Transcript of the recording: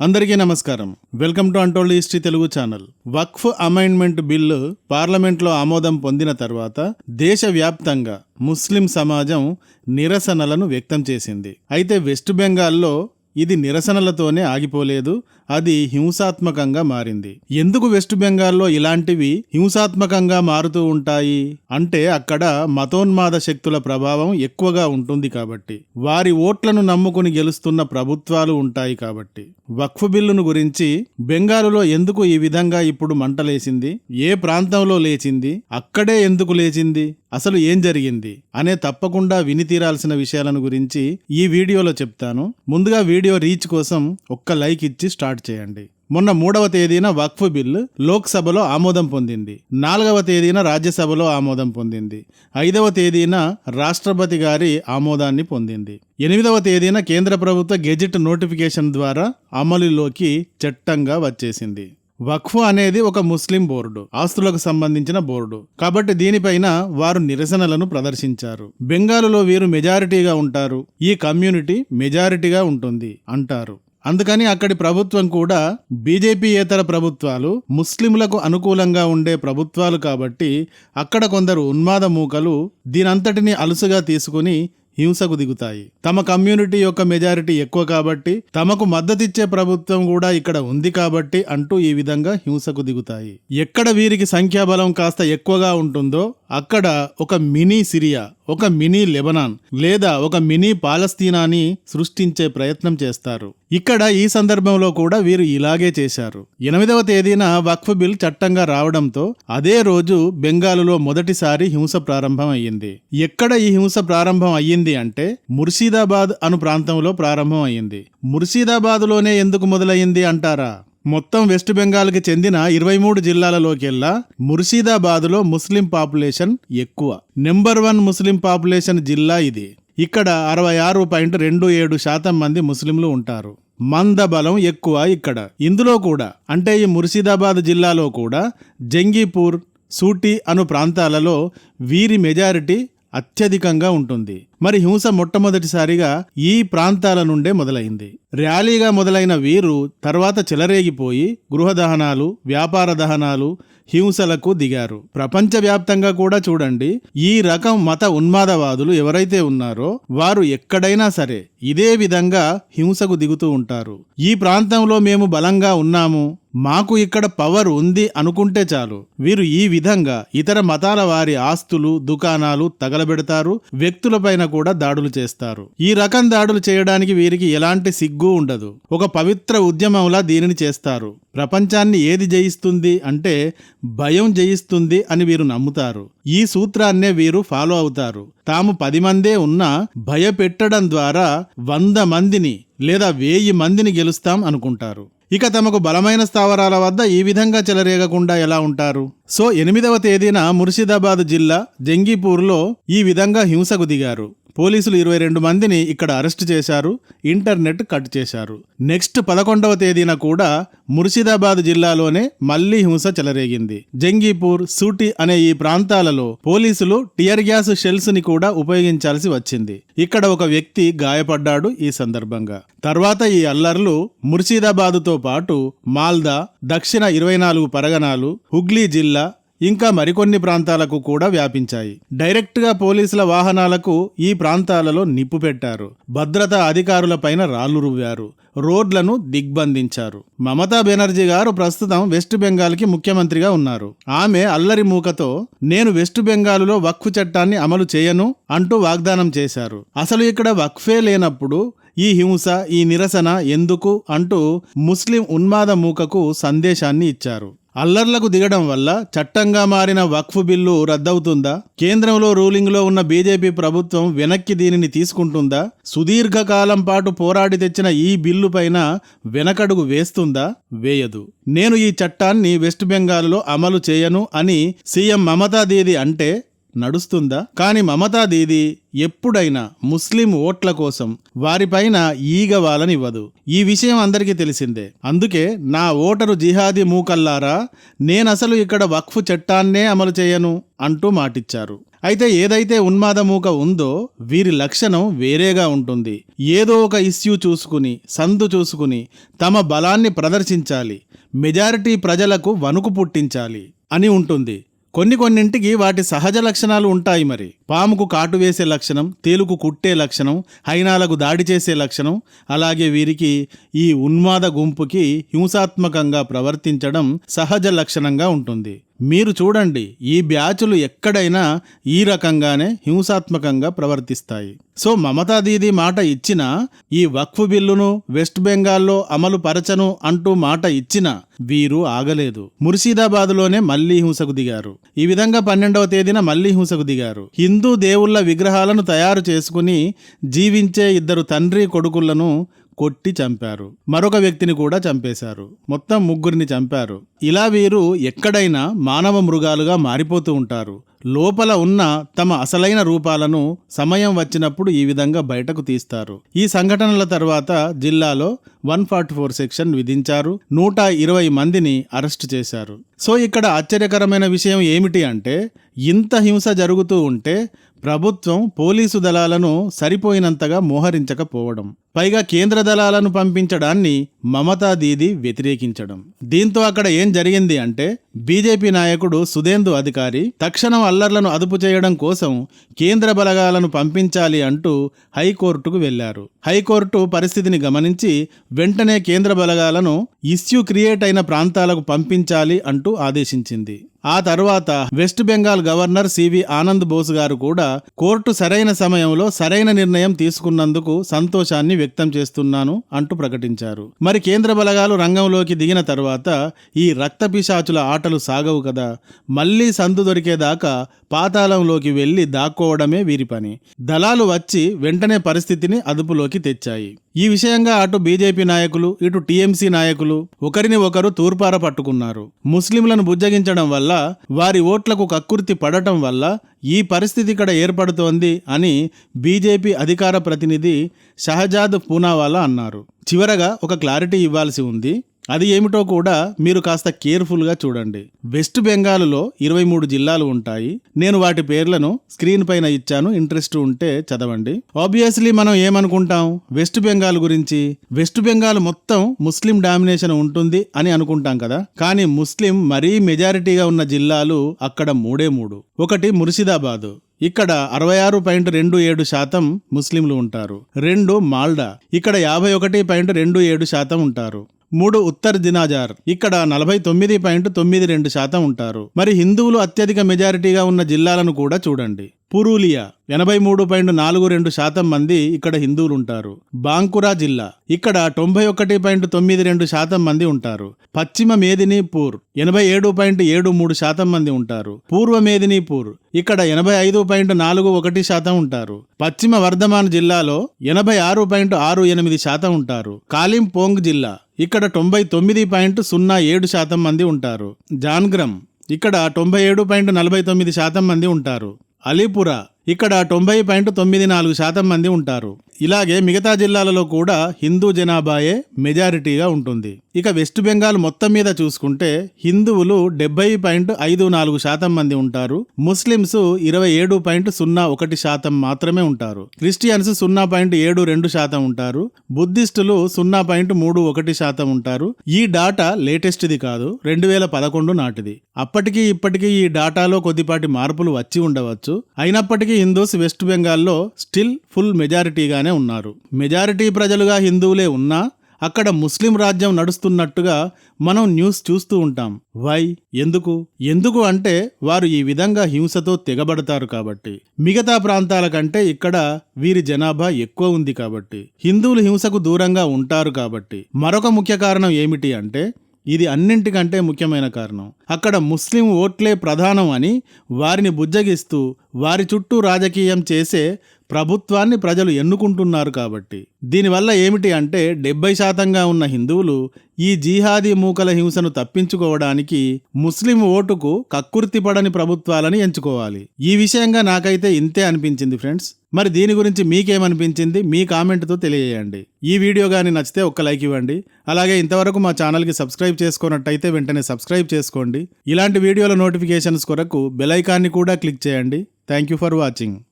అందరికీ నమస్కారం. Welcome to untold history Telugu channel. Waqf amendment bill పార్లమెంట్లో ఆమోదం పొందిన తర్వాత దేశవ్యాప్తంగా ముస్లిం సమాజం నిరసనలను వ్యక్తం చేసింది. అయితే వెస్ట్ బెంగాల్లో ఇది నిరసనలతోనే ఆగిపోలేదు అది హింసాత్మకంగా మారింది. ఎందుకు వెస్ట్ బెంగాల్లో ఇలాంటివి హింసాత్మకంగా మారుతూ ఉంటాయి? అంటే అక్కడ మతోన్మాద శక్తుల ప్రభావం ఎక్కువగా ఉంటుంది కాబట్టి. వారి ఓట్లను నమ్ముకుని గెలుస్తున్న ప్రభుత్వాలు ఉంటాయి కాబట్టి. వక్ఫ్ బిల్లును గురించి బెంగాలులో ఎందుకు ఈ విధంగా ఇప్పుడు మంటలేసింది? ఏ ప్రాంతంలో లేచింది? అక్కడే ఎందుకు లేచింది? అసలు ఏం జరిగింది అనే తప్పకుండా విని తీరాల్సిన విషయాలను గురించి ఈ వీడియోలో చెప్తాను. ముందుగా వీడియో రీచ్ కోసం ఒక్క లైక్ ఇచ్చి స్టార్ట్ చేయండి. మొన్న మూడవ తేదీన వక్ఫ్ బిల్ లోక్సభలో ఆమోదం పొందింది. నాలుగవ తేదీన రాజ్యసభలో ఆమోదం పొందింది. ఐదవ తేదీన రాష్ట్రపతి గారి ఆమోదాన్ని పొందింది. ఎనిమిదవ తేదీన కేంద్ర ప్రభుత్వ గెజిట్ నోటిఫికేషన్ ద్వారా అమలులోకి చట్టంగా వచ్చేసింది. వక్ఫ్ అనేది ఒక ముస్లిం బోర్డు ఆస్తులకు సంబంధించిన బోర్డు. కాబట్టి దీనిపైన వారు నిరసనలను ప్రదర్శించారు. బెంగాలులో వీరు మెజారిటీగా ఉంటారు. ఈ కమ్యూనిటీ మెజారిటీగా ఉంటుంది అంటారు. అందుకని అక్కడి ప్రభుత్వం కూడా బీజేపీయేతర ప్రభుత్వాలు ముస్లింలకు అనుకూలంగా ఉండే ప్రభుత్వాలు కాబట్టి అక్కడ కొందరు ఉన్మాద మూకలు దీనంతటిని అలుసుగా తీసుకుని హింసకు దిగుతాయి. తమ కమ్యూనిటీ యొక్క మెజారిటీ ఎక్కువ కాబట్టి తమకు మద్దతిచ్చే ప్రభుత్వం కూడా ఇక్కడ ఉంది కాబట్టి అంటూ ఈ విధంగా హింసకు దిగుతాయి. ఎక్కడ వీరికి సంఖ్యాబలం కాస్త ఎక్కువగా ఉంటుందో అక్కడ ఒక మినీ సిరియా ఒక మినీ లెబనాన్ లేదా ఒక మినీ పాలస్తీనాని సృష్టించే ప్రయత్నం చేస్తారు. ఇక్కడ ఈ సందర్భంలో కూడా వీరు ఇలాగే చేశారు. ఎనిమిదవ తేదీన వక్ఫ్ బిల్ చట్టంగా రావడంతో అదే రోజు బెంగాలులో మొదటిసారి హింస ప్రారంభం అయ్యింది. ఎక్కడ ఈ హింస ప్రారంభం అయ్యింది అంటే ముర్షీదాబాద్ అను ప్రాంతంలో ప్రారంభం అయ్యింది. ముర్షీదాబాద్లోనే ఎందుకు మొదలయ్యింది అంటారా? మొత్తం వెస్ట్ బెంగాల్కి చెందిన ఇరవై మూడు జిల్లాలలోకెల్లా ముర్షిదాబాద్లో ముస్లిం పాపులేషన్ ఎక్కువ. నెంబర్ వన్ ముస్లిం పాపులేషన్ జిల్లా ఇది. ఇక్కడ అరవై ఆరు పాయింట్ రెండు ఏడు శాతం మంది ముస్లింలు ఉంటారు. మంద బలం ఎక్కువ ఇక్కడ. ఇందులో కూడా అంటే ఈ ముర్షిదాబాద్ జిల్లాలో కూడా జంగీపూర్ సూటి అను ప్రాంతాలలో వీరి మెజారిటీ అత్యధికంగా ఉంటుంది. మరి హింస మొట్టమొదటిసారిగా ఈ ప్రాంతాల నుండే మొదలైంది. ర్యాలీగా మొదలైన వీరు తర్వాత చెలరేగిపోయి గృహ దహనాలు వ్యాపార దహనాలు హింసలకు దిగారు. ప్రపంచవ్యాప్తంగా కూడా చూడండి ఈ రకం మత ఉన్మాదవాదులు ఎవరైతే ఉన్నారో వారు ఎక్కడైనా సరే ఇదే విధంగా హింసకు దిగుతూ ఉంటారు. ఈ ప్రాంతంలో మేము బలంగా ఉన్నాము మాకు ఇక్కడ పవర్ ఉంది అనుకుంటే చాలు. వీరు ఈ విధంగా ఇతర మతాల వారి ఆస్తులు దుకాణాలు తగలబెడతారు వ్యక్తులపైన కూడా దాడులు చేస్తారు. ఈ రకం దాడులు చేయడానికి వీరికి ఎలాంటి సిగ్గు ఉండదు. ఒక పవిత్ర ఉద్యమంలా దీనిని చేస్తారు. ప్రపంచాన్ని ఏది జయిస్తుంది అంటే భయం జయిస్తుంది అని వీరు నమ్ముతారు. ఈ సూత్రాన్నే వీరు ఫాలో అవుతారు. తాము పది మందే ఉన్నా భయపెట్టడం ద్వారా వంద మందిని లేదా వేయి మందిని గెలుస్తాం అనుకుంటారు. ఇక తమకు బలమైన స్థావరాల వద్ద ఈ విధంగా చెలరేగకుండా ఎలా ఉంటారు? సో ఎనిమిదవ తేదీన ముర్షిదాబాద్ జిల్లా జంగీపూర్లో ఈ విధంగా హింసకు దిగారు. పోలీసులు ఇరవై రెండు మందిని ఇక్కడ అరెస్ట్ చేశారు ఇంటర్నెట్ కట్ చేశారు. నెక్స్ట్ పదకొండవ తేదీన కూడా ముర్షిదాబాద్ జిల్లాలోనే మళ్ళీ హింస చెలరేగింది. జంగీపూర్ సూటి అనే ఈ ప్రాంతాలలో పోలీసులు టియర్ గ్యాస్ షెల్స్ని కూడా ఉపయోగించాల్సి వచ్చింది. ఇక్కడ ఒక వ్యక్తి గాయపడ్డాడు ఈ సందర్భంగా. తర్వాత ఈ అల్లర్లు ముర్షిదాబాదుతో పాటు మాల్దా దక్షిణ ఇరవై నాలుగు పరగణాలు హుగ్లీ జిల్లా ఇంకా మరికొన్ని ప్రాంతాలకు కూడా వ్యాపించాయి. డైరెక్ట్గా పోలీసుల వాహనాలకు ఈ ప్రాంతాలలో నిప్పు పెట్టారు. భద్రతా అధికారులపైన రాళ్ళు రువ్వారు రోడ్లను దిగ్బంధించారు. మమతా బెనర్జీ గారు ప్రస్తుతం వెస్ట్ బెంగాల్కి ముఖ్యమంత్రిగా ఉన్నారు. ఆమె అల్లరి మూకతో నేను వెస్ట్ బెంగాల్లో వక్ఫ్ చట్టాన్ని అమలు చేయను అంటూ వాగ్దానం చేశారు. అసలు ఇక్కడ వక్ఫే లేనప్పుడు ఈ హింస ఈ నిరసన ఎందుకు అంటూ ముస్లిం ఉన్మాద మూకకు సందేశాన్ని ఇచ్చారు. అల్లర్లకు దిగడం వల్ల చట్టంగా మారిన వక్ఫ్ బిల్లు రద్దవుతుందా? కేంద్రంలో రూలింగ్లో ఉన్న బీజేపీ ప్రభుత్వం వెనక్కి దీనిని తీసుకుంటుందా? సుదీర్ఘకాలం పాటు పోరాడి తెచ్చిన ఈ బిల్లు పైన వెనకడుగు వేస్తుందా? వేయదు. నేను ఈ చట్టాన్ని వెస్ట్ బెంగాల్లో అమలు చేయను అని సీఎం మమతా దీది అంటే నడుస్తుందా? కానీ మమతా దీది ఎప్పుడైనా ముస్లిం ఓట్ల కోసం వారిపైన ఈగవాలనివ్వదు ఈ విషయం అందరికీ తెలిసిందే. అందుకే నా ఓటరు జిహాదీ మూకల్లారా నేనసలు ఇక్కడ వక్ఫ్ చట్టాన్నే అమలు చేయను అంటూ మాటిచ్చారు. అయితే ఏదైతే ఉన్మాదమూక ఉందో వీరి లక్షణం వేరేగా ఉంటుంది. ఏదో ఒక ఇష్యూ చూసుకుని సందు చూసుకుని తమ బలాన్ని ప్రదర్శించాలి. మెజారిటీ ప్రజలకు వణుకు పుట్టించాలి అని ఉంటుంది. కొన్ని కొన్నింటికి వాటి సహజ లక్షణాలు ఉంటాయి మరి. పాముకు కాటు వేసే లక్షణం తేలుకు కుట్టే లక్షణం హైనాలకు దాడి చేసే లక్షణం అలాగే వీరికి ఈ ఉన్మాద గుంపుకి హింసాత్మకంగా ప్రవర్తించడం సహజ లక్షణంగా ఉంటుంది. మీరు చూడండి ఈ బ్యాచులు ఎక్కడైనా ఈ రకంగానే హింసాత్మకంగా ప్రవర్తిస్తాయి. సో మమతా దీది మాట ఇచ్చిన ఈ వక్ఫ్ బిల్లును వెస్ట్ బెంగాల్లో అమలు పరచను అంటూ మాట ఇచ్చిన వీరు ఆగలేదు. ముర్షిదాబాద్లోనే మళ్ళీ హింసకు దిగారు. ఈ విధంగా పన్నెండవ తేదీన మళ్ళీ హింసకు దిగారు. హిందూ హిందూ దేవుళ్ళ విగ్రహాలను తయారు చేసుకుని జీవించే ఇద్దరు తండ్రి కొడుకులను కొట్టి చంపారు. మరొక వ్యక్తిని కూడా చంపేశారు. మొత్తం ముగ్గురిని చంపారు. ఇలా వీరు ఎక్కడైనా మానవ మృగాలుగా మారిపోతూ ఉంటారు. లోపల ఉన్న తమ అసలైన రూపాలను సమయం వచ్చినప్పుడు ఈ విధంగా బయటకు తీస్తారు. ఈ సంఘటనల తర్వాత జిల్లాలో వన్ ఫార్టీ ఫోర్ సెక్షన్ విధించారు. నూట ఇరవై మందిని అరెస్ట్ చేశారు. సో ఇక్కడ ఆశ్చర్యకరమైన విషయం ఏమిటి అంటే ఇంత హింస జరుగుతూ ఉంటే ప్రభుత్వం పోలీసు దళాలను సరిపోయినంతగా మోహరించకపోవడం. పైగా కేంద్ర దళాలను పంపించడాన్ని మమతా దీది వ్యతిరేకించడం. దీంతో అక్కడ ఏం జరిగింది అంటే బీజేపీ నాయకుడు సుధేందు అధికారి తక్షణం అల్లర్లను అదుపు చేయడం కోసం కేంద్ర బలగాలను పంపించాలి అంటూ హైకోర్టుకు వెళ్ళారు. హైకోర్టు పరిస్థితిని గమనించి వెంటనే కేంద్ర బలగాలను ఇష్యూ క్రియేట్ అయిన ప్రాంతాలకు పంపించాలి అంటూ ఆదేశించింది. ఆ తర్వాత West Bengal governor CV Anand Bose గారు కూడా కోర్టు సరైన సమయంలో సరైన నిర్ణయం తీసుకున్నందుకు సంతోషాన్ని వ్యక్తం చేస్తున్నాను అంటూ ప్రకటించారు. మరి కేంద్ర బలగాలు రంగంలోకి దిగిన తర్వాత ఈ రక్త పిశాచుల ఆటలు సాగవు కదా. మళ్ళీ సందు దొరికేదాకా పాతాళంలోకి వెళ్ళి దాక్కోవడమే వీరి పని. దళాలు వచ్చి వెంటనే పరిస్థితిని అదుపులోకి తెచ్చాయి. ఈ విషయంగా అటు బీజేపీ నాయకులు ఇటు టీఎంసీ నాయకులు ఒకరిని ఒకరు తూర్పార పట్టుకున్నారు. ముస్లింలను బుజ్జగించడం వల్ల వారి ఓట్లకు కక్కుర్తి పడటం వల్ల ఈ పరిస్థితి ఇక్కడ ఏర్పడుతోంది అని బీజేపీ అధికార ప్రతినిధి షహజాద్ పూనావాలా అన్నారు. చివరగా ఒక క్లారిటీ ఇవ్వాల్సి ఉంది. అది ఏమిటో కూడా మీరు కాస్త కేర్ఫుల్గా చూడండి. వెస్ట్ బెంగాల్లో ఇరవై మూడు జిల్లాలు ఉంటాయి. నేను వాటి పేర్లను స్క్రీన్ పైన ఇచ్చాను. ఇంట్రెస్ట్ ఉంటే చదవండి. ఆబ్వియస్లీ మనం ఏమనుకుంటాం? వెస్ట్ బెంగాల్ గురించి. వెస్ట్ బెంగాల్ మొత్తం ముస్లిం డామినేషన్ ఉంటుంది అని అనుకుంటాం కదా. కానీ ముస్లిం మరీ మెజారిటీగా ఉన్న జిల్లాలు అక్కడ మూడే మూడు. ఒకటి ముర్షిదాబాదు. ఇక్కడ అరవై ఆరు పాయింట్ రెండు ఏడు శాతం ముస్లింలు ఉంటారు. రెండు మాల్డా. ఇక్కడ యాభై ఒకటి పాయింట్ రెండు ఏడు శాతం ఉంటారు. మూడు ఉత్తర్ దినాజార్. ఇక్కడ నలభై తొమ్మిది పాయింట్ తొమ్మిది రెండు శాతం ఉంటారు. మరి హిందువులు అత్యధిక మెజారిటీగా ఉన్న జిల్లాలను కూడా చూడండి. పురూలియా ఎనభై మూడు పాయింట్ నాలుగు రెండు శాతం మంది ఇక్కడ హిందువులు ఉంటారు బాంకురా జిల్లా ఇక్కడ తొంభై ఒకటి పాయింట్ తొమ్మిది రెండు శాతం మంది ఉంటారు. పశ్చిమ మేదినీపూర్ ఎనభై ఏడు పాయింట్ ఏడు మూడు శాతం మంది ఉంటారు. పూర్వ మేదినీపూర్ ఇక్కడ ఎనభై ఐదు పాయింట్ నాలుగు ఒకటి శాతం ఉంటారు. పశ్చిమ వర్ధమాన్ జిల్లాలో ఎనభై ఆరు పాయింట్ ఆరు ఎనిమిది శాతం ఉంటారు. కాలింపోంగ్ జిల్లా ఇక్కడ తొంభై తొమ్మిది పాయింట్ సున్నా ఏడు శాతం మంది ఉంటారు. జాన్గ్రమ్ ఇక్కడ తొంభై ఏడు పాయింట్ నలభై తొమ్మిది శాతం మంది ఉంటారు. అలీపురా. ఇక్కడ తొంభై పాయింట్ తొమ్మిది నాలుగు శాతం మంది ఉంటారు. ఇలాగే మిగతా జిల్లాలలో కూడా హిందూ జనాభాయే మెజారిటీగా ఉంటుంది. ఇక వెస్ట్ బెంగాల్ మొత్తం మీద చూసుకుంటే హిందువులు డెబ్బై పాయింట్ ఐదు నాలుగు శాతం మంది ఉంటారు. ముస్లిమ్స్ ఇరవై ఏడు పాయింట్ సున్నా ఒకటి శాతం మాత్రమే ఉంటారు. క్రిస్టియన్స్ సున్నా పాయింట్ ఏడు రెండు శాతం ఉంటారు. బుద్ధిస్టులు సున్నా పాయింట్ మూడు ఒకటి శాతం ఉంటారు. ఈ డాటా లేటెస్ట్ది కాదు రెండు వేల పదకొండు నాటిది. అప్పటికి ఇప్పటికీ ఈ డాటాలో కొద్దిపాటి మార్పులు వచ్చి ఉండవచ్చు. అయినప్పటికీ హిందూస్ వెస్ట్ బెంగాల్లో స్టిల్ ఫుల్ మెజారిటీగానే ఉన్నారు. మెజారిటీ ప్రజలుగా హిందువులే ఉన్నా అక్కడ ముస్లిం రాజ్యం నడుస్తున్నట్టుగా మనం న్యూస్ చూస్తూ ఉంటాం. వై? ఎందుకు? ఎందుకు అంటే వారు ఈ విధంగా హింసతో తెగబడతారు కాబట్టి. మిగతా ప్రాంతాల కంటే ఇక్కడ వీరి జనాభా ఎక్కువ ఉంది కాబట్టి. హిందువులు హింసకు దూరంగా ఉంటారు కాబట్టి. మరొక ముఖ్య కారణం ఏమిటి అంటే ఇది అన్నింటికంటే ముఖ్యమైన కారణం. అక్కడ ముస్లిం ఓట్లే ప్రధానం అని వారిని బుజ్జగిస్తూ వారి చుట్టూ రాజకీయం చేసే ప్రభుత్వాన్ని ప్రజలు ఎన్నుకుంటున్నారు కాబట్టి. దీనివల్ల ఏమిటి అంటే డెబ్బై శాతంగా ఉన్న హిందువులు ఈ జీహాదీ మూకల హింసను తప్పించుకోవడానికి ముస్లిం ఓటుకు కక్కుర్తిపడని ప్రభుత్వాలని ఎంచుకోవాలి. ఈ విషయంగా నాకైతే ఇంతే అనిపించింది ఫ్రెండ్స్. మరి దీని గురించి మీకేమనిపించింది? మీ కామెంట్తో తెలియజేయండి. ఈ వీడియో కానీ నచ్చితే ఒక్క లైక్ ఇవ్వండి. అలాగే ఇంతవరకు మా ఛానల్కి సబ్స్క్రైబ్ చేసుకున్నట్టయితే వెంటనే సబ్స్క్రైబ్ చేసుకోండి. ఇలాంటి వీడియోల నోటిఫికేషన్స్ కొరకు బెల్ ఐకాన్ని కూడా క్లిక్ చేయండి. Thank you for watching.